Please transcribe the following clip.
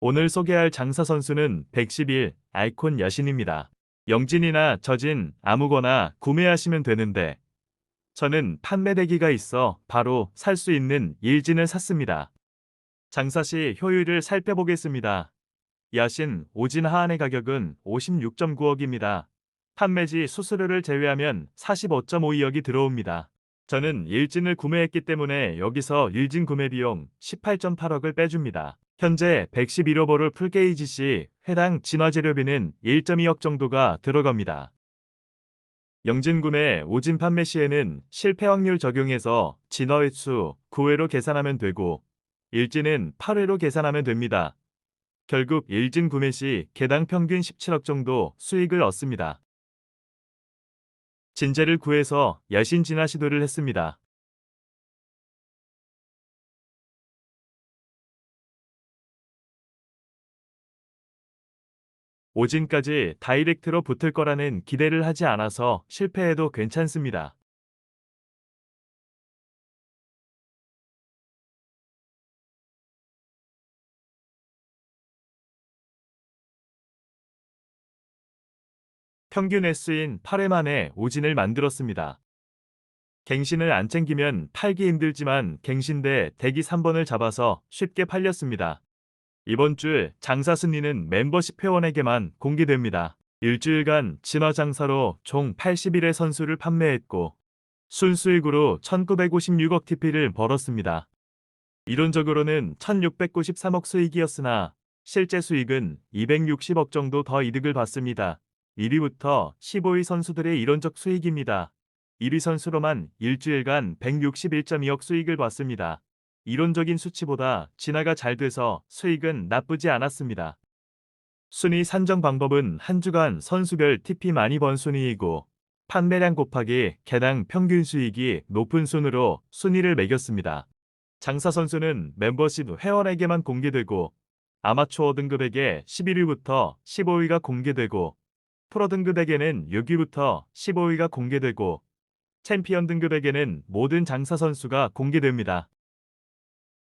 오늘 소개할 장사 선수는 111 아이콘 여신입니다. 영진이나 저진 아무거나 구매하시면 되는데 저는 판매대기가 있어 바로 살 수 있는 일진을 샀습니다. 장사 시 효율을 살펴보겠습니다. 여신 오진 하한의 가격은 56.9억입니다. 판매지 수수료를 제외하면 45.52억이 들어옵니다. 저는 일진을 구매했기 때문에 여기서 일진 구매 비용 18.8억을 빼줍니다. 현재 111호보를 풀게이지 시 해당 진화 재료비는 1.2억 정도가 들어갑니다. 영진 구매 오진 판매 시에는 실패 확률 적용해서 진화 횟수 9회로 계산하면 되고 일진은 8회로 계산하면 됩니다. 결국 일진 구매 시 개당 평균 17억 정도 수익을 얻습니다. 진제를 구해서 여신 진화 시도를 했습니다. 오진까지 다이렉트로 붙을 거라는 기대를 하지 않아서 실패해도 괜찮습니다. 평균 횟수인 8회 만에 오진을 만들었습니다. 갱신을 안 챙기면 팔기 힘들지만 갱신 대 대기 3번을 잡아서 쉽게 팔렸습니다. 이번 주 장사 순위는 멤버십 회원에게만 공개됩니다. 일주일간 진화 장사로 총 81회 선수를 판매했고 순수익으로 1956억 TP를 벌었습니다. 이론적으로는 1693억 수익이었으나 실제 수익은 260억 정도 더 이득을 봤습니다. 1위부터 15위 선수들의 이론적 수익입니다. 1위 선수로만 일주일간 161.2억 수익을 봤습니다. 이론적인 수치보다 진화가 잘 돼서 수익은 나쁘지 않았습니다. 순위 산정 방법은 한 주간 선수별 TP 많이 번 순위이고 판매량 곱하기 개당 평균 수익이 높은 순으로 순위를 매겼습니다. 장사 선수는 멤버십 회원에게만 공개되고 아마추어 등급에게 11위부터 15위가 공개되고 프로 등급에게는 6위부터 15위가 공개되고 챔피언 등급에게는 모든 장사 선수가 공개됩니다.